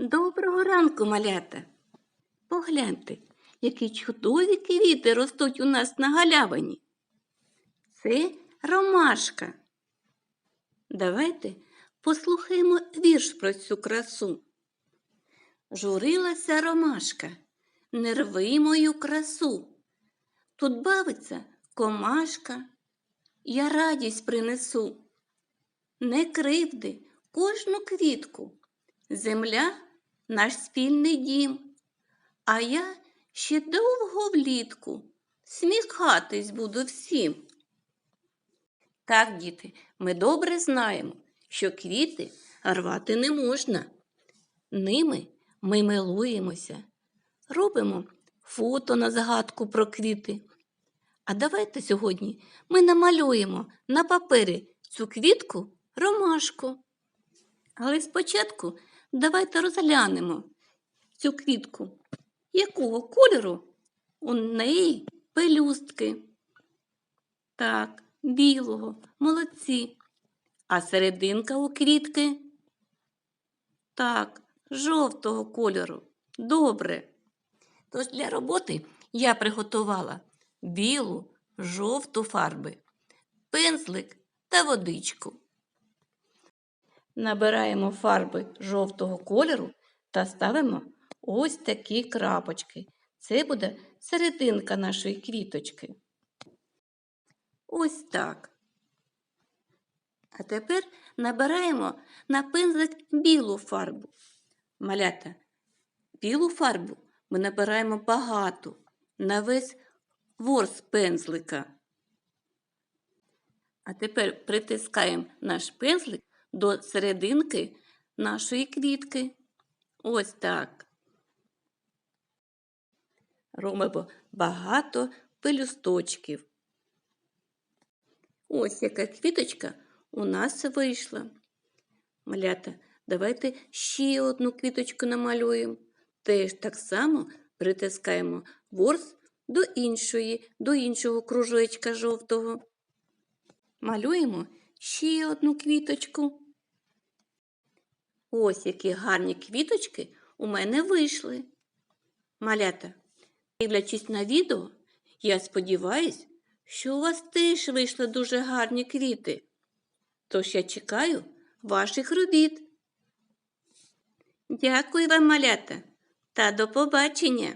Доброго ранку, малята. Погляньте, які чудові квіти ростуть у нас на галявині. Це ромашка. Давайте послухаємо вірш про цю красу. Журилася ромашка, не рви мою красу. Тут бавиться комашка, я радість принесу. Не кривди кожну квітку, земля наш спільний дім, а я ще довго влітку сміхатись буду всім. Так, діти, ми добре знаємо, що квіти рвати не можна. Ними ми милуємося, робимо фото на загадку про квіти. А давайте сьогодні ми намалюємо на папері цю квітку ромашку. Але спочатку давайте розглянемо цю квітку. Якого кольору у неї пелюстки? Так, білого, молодці. А серединка у квітки? Так, жовтого кольору. Добре. Тож для роботи я приготувала білу, жовту фарби, пензлик та водичку. Набираємо фарби жовтого кольору та ставимо ось такі крапочки. Це буде серединка нашої квіточки. Ось так. А тепер набираємо на пензлик білу фарбу. Малята, білу фарбу ми набираємо багато на весь ворс пензлика. А тепер притискаємо наш пензлик до серединки нашої квітки. Ось так. Робимо багато пелюсточків. Ось яка квіточка у нас вийшла. Малята, давайте ще одну квіточку намалюємо. Теж так само притискаємо ворс до іншої, до іншого кружечка жовтого. Малюємо ще одну квіточку. Ось які гарні квіточки у мене вийшли. Малята, дивлячись на відео, я сподіваюсь, що у вас теж вийшли дуже гарні квіти. Тож я чекаю ваших робіт. Дякую вам, малята, та до побачення!